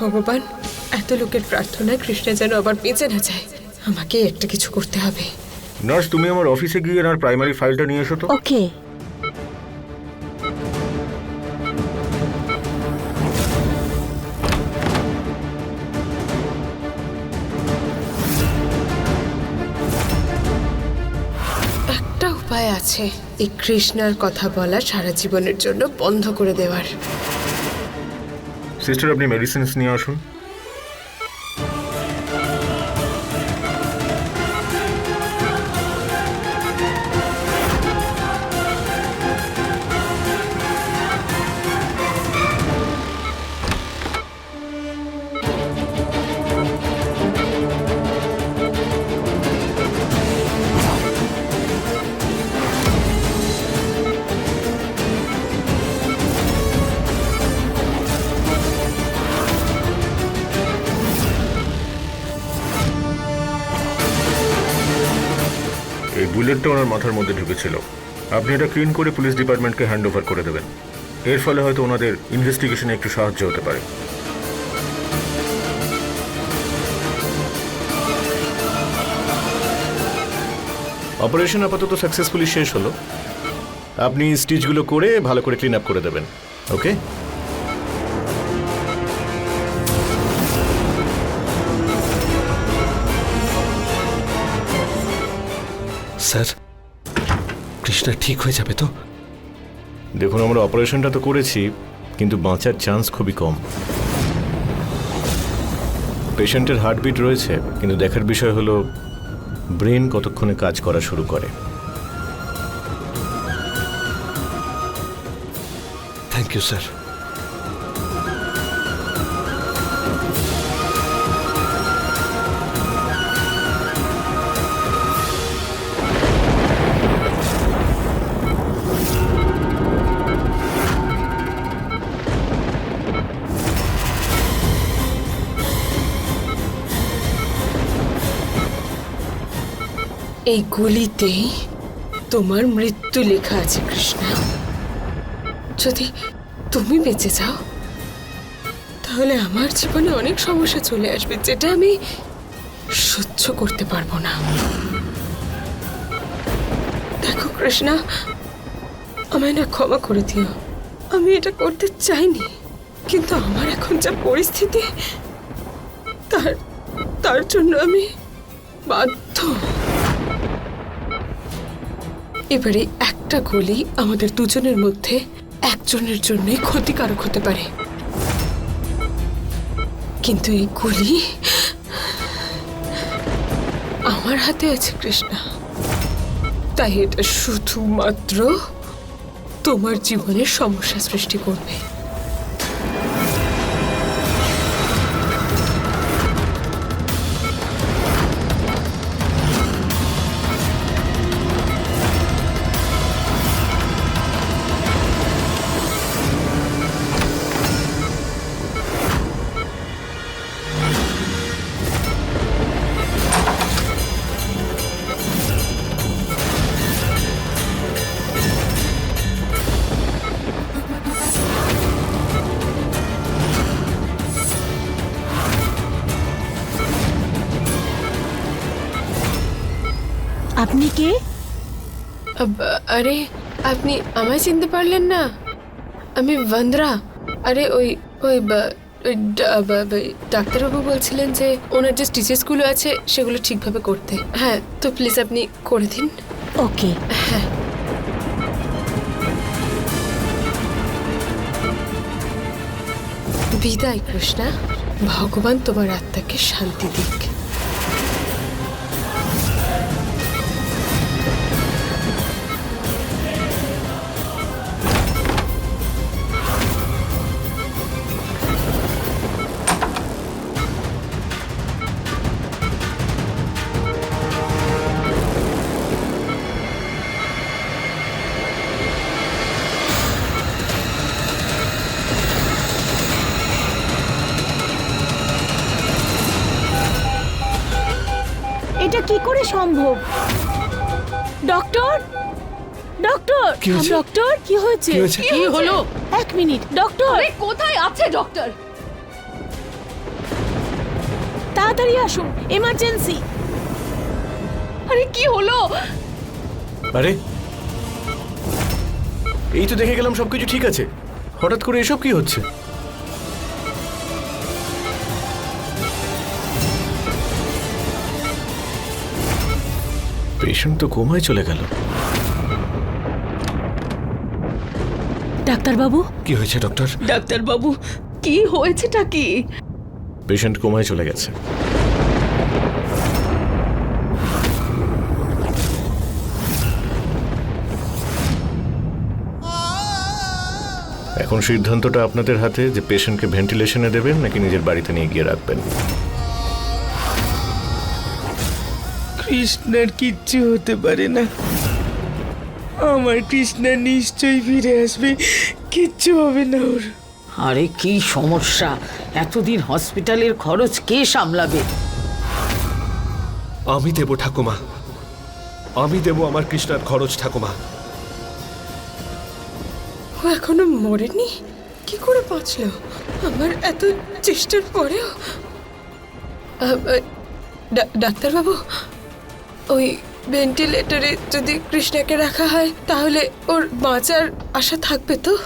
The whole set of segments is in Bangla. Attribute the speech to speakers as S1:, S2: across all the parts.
S1: ভগবান এত লোকের প্রার্থনায় কৃষ্ণা যেন আবার বেঁচে না যায়। আমাকে একটা কিছু করতে হবে।
S2: নার্স তুমি আমার অফিসে গিয়ে আমার প্রাইমারি ফাইলটা নিয়ে এসো তো।
S3: ওকে।
S1: একটা উপায় আছে এই কৃষ্ণার কথা বলা সারা জীবনের জন্য বন্ধ করে দেওয়ার।
S2: সিস্টার আপনি মেডিসিনস নিয়ে আসুন। বুলেটটা ওনার মাথার মধ্যে ঢুকেছিল। আপনি এটা ক্লিন করে পুলিশ ডিপার্টমেন্টকে হ্যান্ড ওভার করে দেবেন। এর ফলে হয়তো ওনাদের ইনভেস্টিগেশনে একটু সাহায্য হতে পারে।
S4: অপারেশন আপাতত সাকসেসফুলি শেষ হলো। আপনি স্টিচগুলো করে ভালো করে ক্লিন আপ করে দেবেন। Okay
S5: sir. কৃষ্ণা ঠিক হয়ে যাবে তো?
S4: দেখুন আমরা অপারেশনটা তো করেছি কিন্তু বাঁচার চান্স খুবই কম। পেশেন্টের হার্টবিট রয়েছে কিন্তু দেখার বিষয় হলো ব্রেন কতক্ষণে কাজ করা শুরু করে।
S5: থ্যাংক ইউ স্যার
S1: এই গুলিতেই তোমার মৃত্যু লেখা আছে, কৃষ্ণা। যদি তুমি বেঁচে যাও, তাহলে আমার জীবনে অনেক সমস্যা চলে আসবে যেটা আমি সহ্য করতে পারব না। দেখো, কৃষ্ণা, আমায় না ক্ষমা করে দিও। আমি এটা করতে চাইনি, কিন্তু আমার এখন যা পরিস্থিতি, তার তার জন্য আমি বাধ্য। এবারে একটা গুলি আমাদের দুজনের মধ্যে একজনের জন্যই ক্ষতিকারক হতে পারে। কিন্তু এই গুলি আমার হাতে আছে, কৃষ্ণা। তাই এটা শুধুমাত্র তোমার জীবনের সমস্যা সৃষ্টি করবে।
S3: আপনি কে?
S1: আরে আপনি আমায় চিনতে পারলেন না আমি বন্দরা আরে ওই ওই ডাক্তারবাবু বলছিলেন যে ওনার যে স্টিচেসগুলো আছে সেগুলো ঠিকভাবে করতে হ্যাঁ তো প্লিজ আপনি করে দিন
S3: ওকে হ্যাঁ
S1: বিদায় কৃষ্ণা ভগবান তোমার আত্মাকে শান্তি দিক
S3: সম্ভব? ডক্টর? ডক্টর?
S5: কি হয়েছে?
S3: ডক্টর কি হয়েছে?
S5: কি হয়েছে?
S3: কি হলো? এক মিনিট ডক্টর।
S6: আরে কোথায় আছে ডক্টর?
S3: তাড়াতাড়ি আসুন এমার্জেন্সি
S1: আরে কি হলো?
S4: আরে এই তো দেখে গেলাম সবকিছু ঠিক আছে। হঠাৎ করে এসব কি হচ্ছে? পেশেন্ট তো কোমায় চলে গেল।
S3: ডাক্তারবাবু?
S5: কি হয়েছে ডক্টর
S1: ডাক্তারবাবু কি হয়েছেটা কি?
S4: পেশেন্ট কোমায় চলে গেছে। এখন সিদ্ধান্তটা আপনাদের হাতে যে পেশেন্টকে ভেন্টিলেশনে দেবেন নাকি নিজের বাড়িতে নিয়ে গিয়ে রাখবেন?
S6: কৃষ্ণার কিচ্ছু হতে পারে না। আমার কৃষ্ণা নিশ্চয়ই ফিরে আসবে। কিচ্ছু হবে না ওর।
S7: আরে কি সমস্যা? এতদিন হসপিটালের খরচ কে সামলাবে?
S5: আমি দেব ঠাকুমা। আমি দেব আমার কৃষ্ণার খরচ ঠাকুমা।
S1: ও এখনও মরেনি? কি করে বাঁচলো? আমার এত চেষ্টার পরেও ডাক্তারবাবু ওই ভেন্টিলেটরে যদি কৃষ্ণাকে রাখা হয় তাহলে ওর বাঁচার আশা থাকবে তো?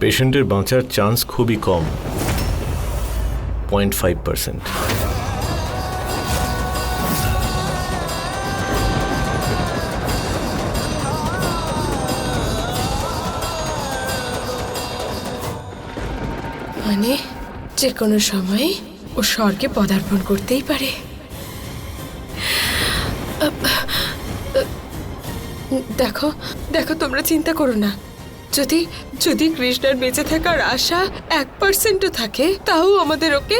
S4: পেশেন্টের বাঁচার চান্স খুবই কম। পয়েন্ট ফাইভ পার্সেন্ট
S1: মানে যে কোনো সময় ও স্বর্গে পদার্পণ করতেই পারে। দেখো দেখো, তোমরা চিন্তা করো না। যদি যদি কৃষ্ণার বেঁচে থাকার আশা এক পার্সেন্টও থাকে, তাও আমাদের ওকে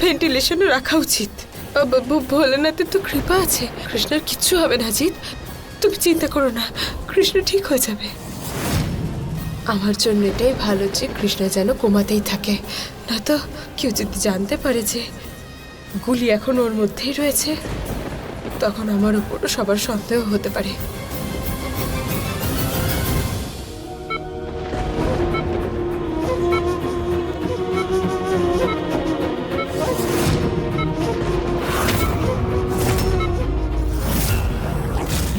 S1: ভেন্টিলেশনে রাখা উচিত। ভোলেনাথের তো কৃপা আছে। কৃষ্ণার কিচ্ছু হবে না, জিৎ। তুমি চিন্তা করো না, কৃষ্ণ ঠিক হয়ে যাবে। আমার জন্য এটাই ভালো যে কৃষ্ণ যেন কোমাতেই থাকে। না তো কেউ যদি জানতে পারে যে গুলি এখন ওর মধ্যেই রয়েছে। তখন আমার উপর সবার সন্দেহ হতে পারে।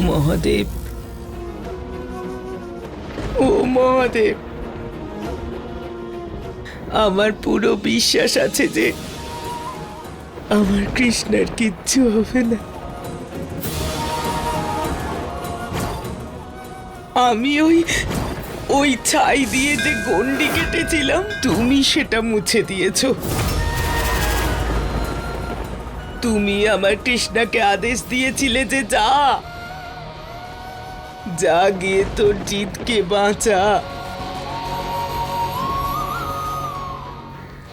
S6: মহাদেব। ও মহাদেব। আমার পুরো বিশ্বাস আছে যে আমার কৃষ্ণার কিচ্ছু হবে না। আমি ওই ওই ছাই দিয়ে যে গন্ডি কেটেছিলাম, তুমি সেটা মুছে দিয়েছ। তুমি আমার কৃষ্ণাকে আদেশ দিয়েছিলে যে যা। যা গিয়ে তোর জিতকে বাঁচা।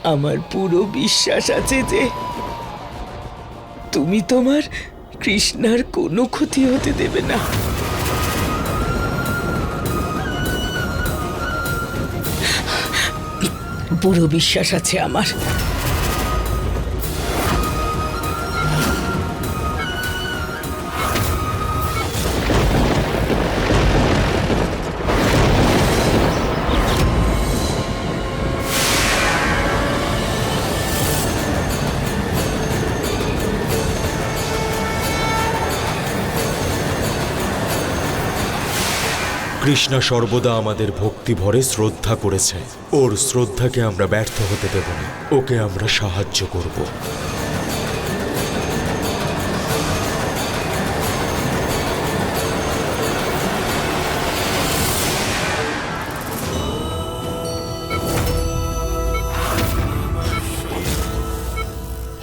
S6: আমার পুরো বিশ্বাস আছে যে তুমি তোমার কৃষ্ণার কোনো ক্ষতি হতে দেবে না। পুরো বিশ্বাস আছে আমার।
S8: কৃষ্ণা সর্বদা আমাদের ভক্তি ভরে শ্রদ্ধা করেছে। ওর শ্রদ্ধাকে আমরা ব্যর্থ হতে দেব না। ওকে আমরা সাহায্য করব।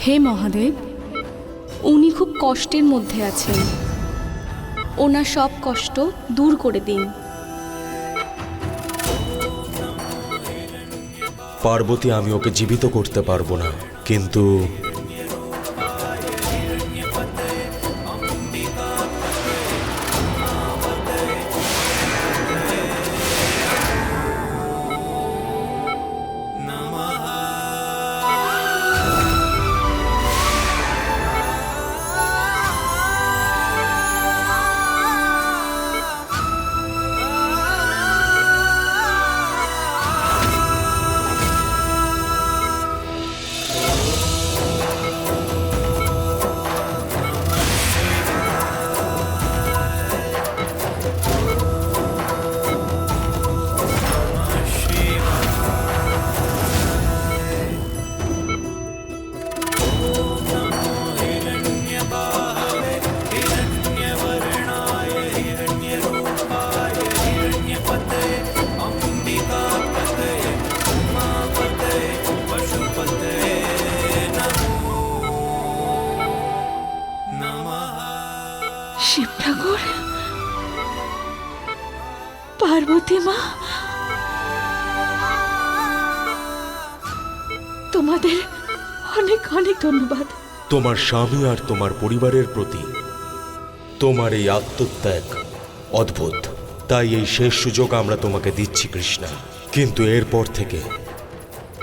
S9: হে মহাদেব, উনি খুব কষ্টের মধ্যে আছেন। ওনার সব কষ্ট দূর করে দিন।
S8: পার্বতী আমি ওকে জীবিত করতে পারব না। কিন্তু
S3: পার্বতী মা তোমাদের অনেক অনেক ধন্যবাদ।
S8: তোমার স্বামী আর তোমার পরিবারের প্রতি তোমার এই আত্মত্যাগ অদ্ভুত। তাই এই শেষ সুযোগ আমরা তোমাকে দিচ্ছি, কৃষ্ণা। কিন্তু এরপর থেকে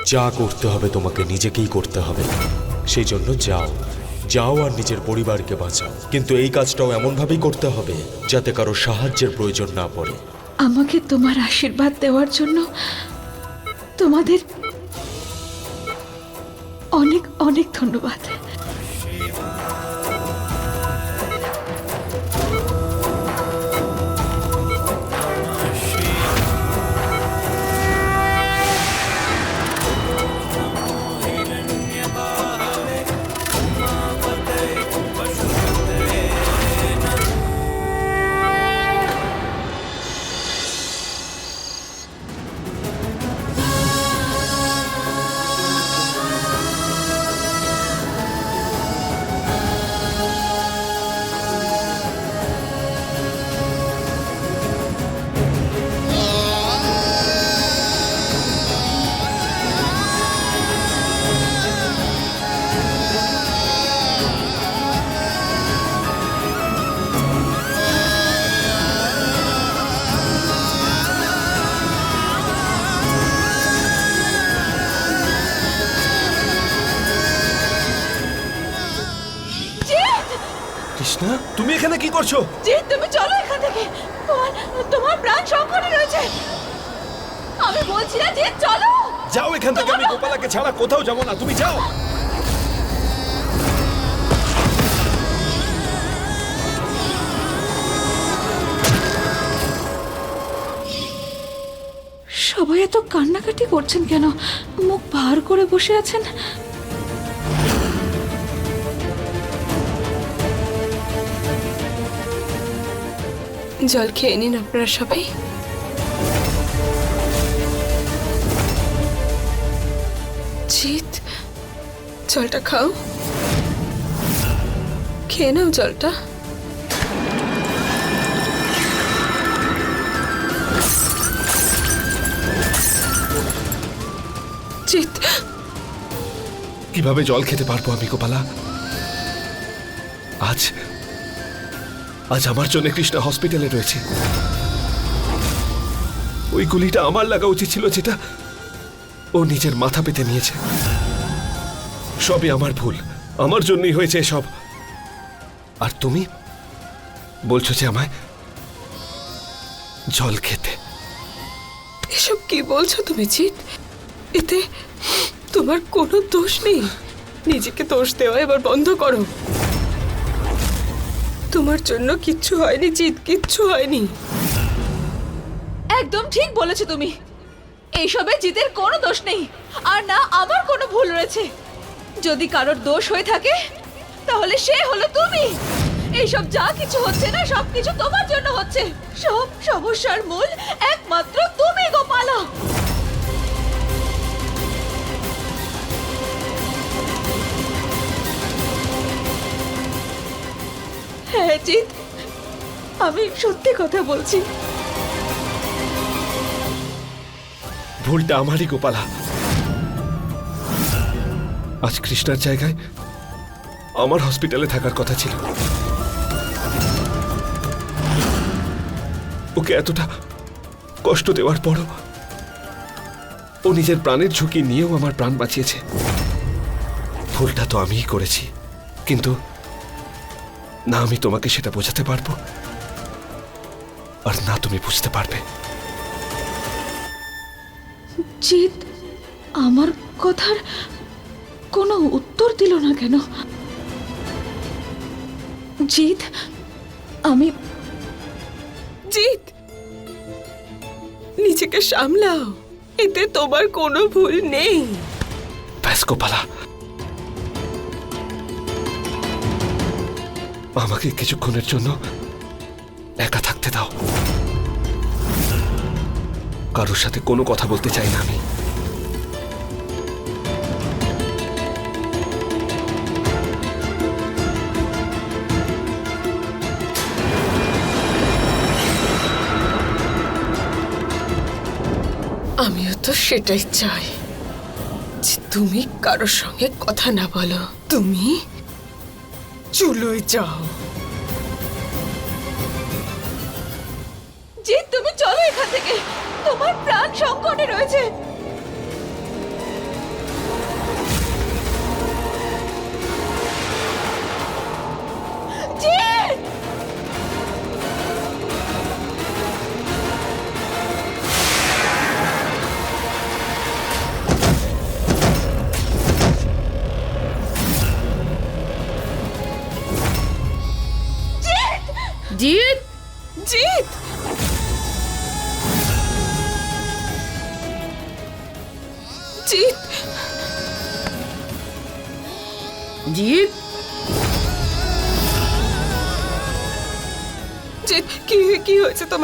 S8: যা করতে হবে তোমাকে নিজেকেই করতে হবে। সেই জন্য যাও যাও আর নিজের পরিবারকে বাঁচাও। কিন্তু এই কাজটাও এমনভাবেই করতে হবে যাতে কারও সাহায্যের প্রয়োজন না পড়ে।
S3: আমাকে তোমার আশীর্বাদ দেওয়ার জন্য তোমাদের অনেক অনেক ধন্যবাদ।
S5: করছ?
S3: জি তুমি চলো এখান থেকে। তোমার তোমার প্রাণ সংকটে রয়েছে। আমি বলছি না যে চলো।
S5: যাও এখান থেকে আমি গোপালাকে ছাড়া কোথাও যাব না। তুমি যাও।
S3: সবাই এত কান্নাকাটি করছেন কেন? মুখ ভার করে বসে আছেন?
S1: জল খেয়ে নিন আপনারা সবাই। জিৎ, জলটা খাও। খেয়ে নাও জলটা।
S5: কীভাবে জল খেতে পারব আমি, গোপালা? আজ আজ আমার জন্য কৃষ্ণা হসপিটালে রয়েছে। ওই গুলিটা আমার লাগা উচিত ছিল যেটা ও নিজের মাথা পেতে নিয়েছে। সবই আমার ভুল। আমার জন্যই হয়েছে সব আর তুমি? বলছো যে আমায় জল খেতে।
S1: এসব কি বলছো তুমি জিৎ এতে তোমার কোনো দোষ নেই। নিজেকে দোষ দেওয়া এবার বন্ধ করো। তোমার জন্য কিচ্ছু হয়নি, জিৎ, কিচ্ছু হয়নি।
S3: একদম ঠিক বলেছ তুমি। এইসবে জিতের কোনো দোষ নেই, আর না আমার কোনো ভুল রয়েছে। যদি কারোর দোষ হয়ে থাকে, তাহলে সে হলো তুমি। এইসব যা কিছু হচ্ছে না সব কিছু তোমার জন্য হচ্ছে। সব সমস্যার মূল একমাত্র তুমি, গোপালা। জিৎ আমি সত্যি কথা বলছি।
S5: ভুলটা আমারই, গোপালা। আজ কৃষ্ণার জায়গায় আমার হসপিটালে থাকার কথা ছিল। ওকে এতটা কষ্ট দেওয়ার পরও ও নিজের প্রাণের ঝুঁকি নিয়েও আমার প্রাণ বাঁচিয়েছে। ভুলটা তো আমিই করেছি, কিন্তু না আমি তোমাকে সেটা বোঝাতে পারব। আর না তুমি বুঝতে পারবে।
S3: জিৎ আমার কথার কোনো উত্তর দিল না কেন? জিৎ আমি
S1: জিৎ! নিজেকে সামলাও। এতে তোমার কোনো ভুল নেই।
S5: ব্যাস গোপালা। আমাকে কিছুক্ষণের জন্য একা থাকতে দাও। কারোর সাথে কোনো কথা বলতে চাই না আমি।
S1: আমিও তো সেটাই চাই যে তুমি কারোর সঙ্গে কথা না বলো। তুমি চুলোয় যাও।
S3: জিৎ তুমি চলো এখান থেকে। তোমার প্রাণ সংকটে রয়েছে।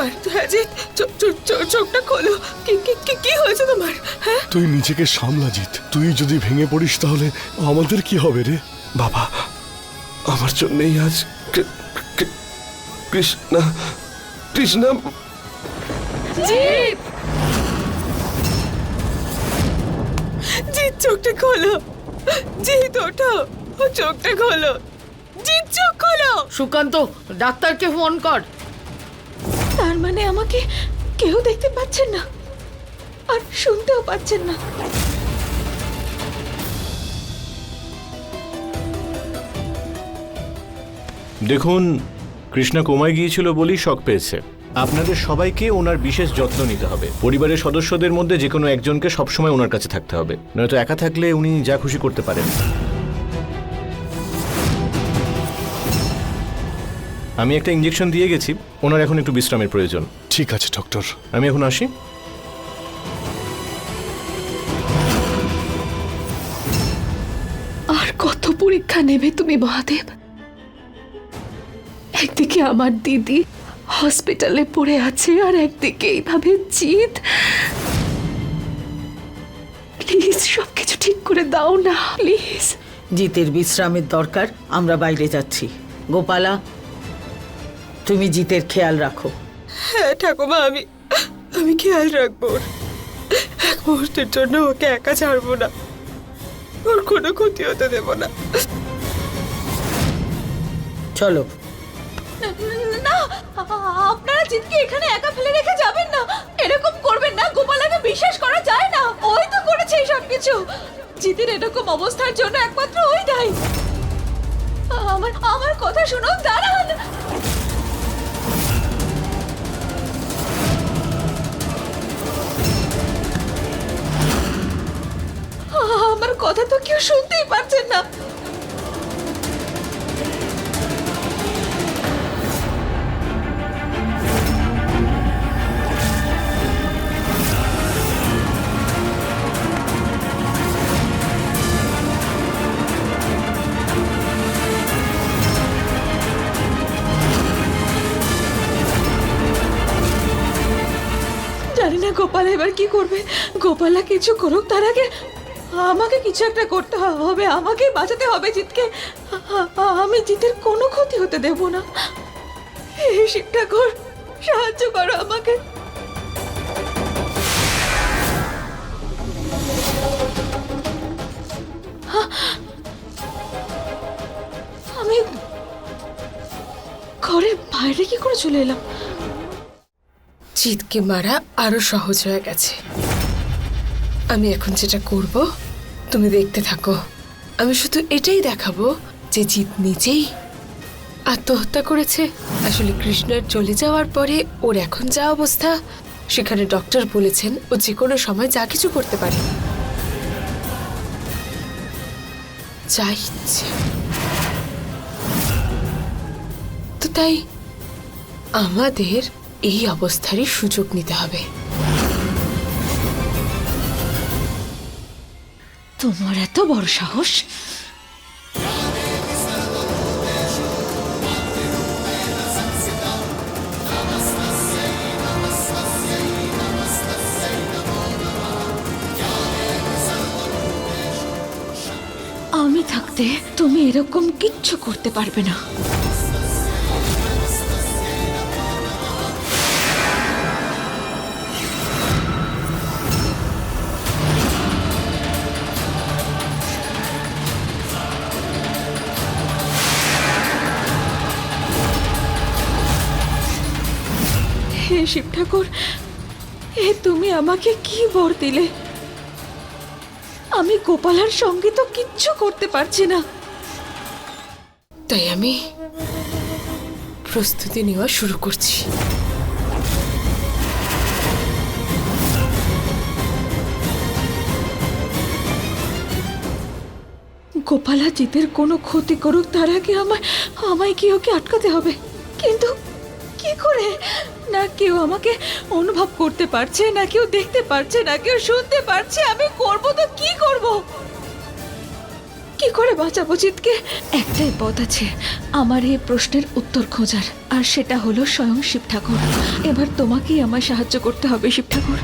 S1: তোমার। হ্যাঁ জিৎ চোখ- চোখটা খোলো। কি কি- কি কি হয়েছে তোমার? হ্যাঁ?
S10: তুই নিজেকে সামলা জিত তুই যদি ভেঙে পড়িস তাহলে আমাদের কি হবে রে?
S5: বাবা আমার জন্যই আজ কৃষ্ণা কৃষ্ণা।
S1: জিৎ! জিৎ চোখটা খোলো। জিৎ ওঠো। চোখটা খোলো। জিৎ চোখ খোলো।
S7: সুকান্ত ডাক্তারকে ফোন কর।
S3: মানে আমাকে কেউ দেখতে পাচ্ছেন না আর শুনতেও পাচ্ছেন না।
S4: দেখুন, কৃষ্ণা কোমায় গিয়েছিল বলেই শখ পেয়েছে। আপনাদের সবাইকে ওনার বিশেষ যত্ন নিতে হবে। পরিবারের সদস্যদের মধ্যে যে কোনো একজনকে সবসময় ওনার কাছে থাকতে হবে। নয়তো একা থাকলে উনি যা খুশি করতে পারেন। আমি একটা ইঞ্জেকশন দিয়ে গেছি ওনার এখন একটু বিশ্রামের প্রয়োজন।
S10: ঠিক আছে ডক্টর
S4: আমি এখন আসি।
S9: আর কত পরীক্ষা নেবে তুমি মহাদেব? একদিকে আমার দিদি হসপিটালে পড়ে আছে আর একদিকে এইভাবে জিত প্লিজ সবকিছু ঠিক করে দাও না প্লিজ
S7: জিতের বিশ্রামের দরকার আমরা বাইরে যাচ্ছি। গোপালা তুমি জিতের খেয়াল রাখো।
S1: হ্যাঁ ঠাকুমা আমি আমি খেয়াল রাখব ওর। এক মুহূর্তের জন্য ওকে একা ছাড়বো না। ওর কোনো ক্ষতি হতে দেবো না।
S7: চলো।
S3: না আপনারা জিতকে এখানে একা ফেলে রেখে যাবেন না। এরকম করবেন না গোপালাকে বিশ্বাস করা যায় না। ওই তো করেছে এই সব কিছু জিতের এরকম অবস্থার জন্য একমাত্র ওই দায়ী। আমার আমার কথা শুনুন দাঁড়ান। আমার কথা তো কেউ শুনতেই পারছেন না। জানি না গোপাল এবার কি করবে। গোপালা কিছু করুক, তার আগে আমাকে কিছু একটা করতে হবে, আমাকে বাঁচাতে হবে জিতকে আমি জিতের কোনো ক্ষতি হতে দেব না। এই শিব সাহায্য করো আমাকে। হা! আমি ঘরে বাইরে কি করে চলে এলাম?
S1: জিতকে মারা আরও সহজ হয়ে গেছে। আমি এখন যেটা করব, তুমি দেখতে থাকো। আমি শুধু এটাই দেখাবো যে জিত নিজেই আত্মহত্যা করেছে। আসলে কৃষ্ণের চলে যাওয়ার পরে ওর এখন যা অবস্থা, সেখানে ডক্টর বলেছেন ও যে কোনো সময় যা কিছু করতে পারে। তো তাই আমাদের এই অবস্থারই সুযোগ নিতে হবে।
S3: তোমার এত বড় সাহস। আমি থাকতে তুমি এরকম কিচ্ছু করতে পারবে না। শিব ঠাকুর, এ তুমি আমাকে কি বর দিলে? আমি গোপালার সঙ্গে তো কিচ্ছু করতে পারছি না।
S1: তাই আমি প্রস্তুতি নেওয়া শুরু করছি।
S3: গোপালা জিতের কোনো ক্ষতি করুক, তার আগে আমায় আমায় কি ওকে আটকাতে হবে? কিন্তু কি করে? না কেউ আমাকে অনুভব করতে পারছে, না কেউ দেখতে পারছে, না কেউ শুনতে পারছে, আমি করব তো কি করব? কি করে বাঁচাবো জিতকে একটাই পথ আছে, আমার এই প্রশ্নের উত্তর খোঁজার, আর সেটা হলো স্বয়ং শিব ঠাকুর এবার তোমাকেই আমায় সাহায্য করতে হবে শিব ঠাকুর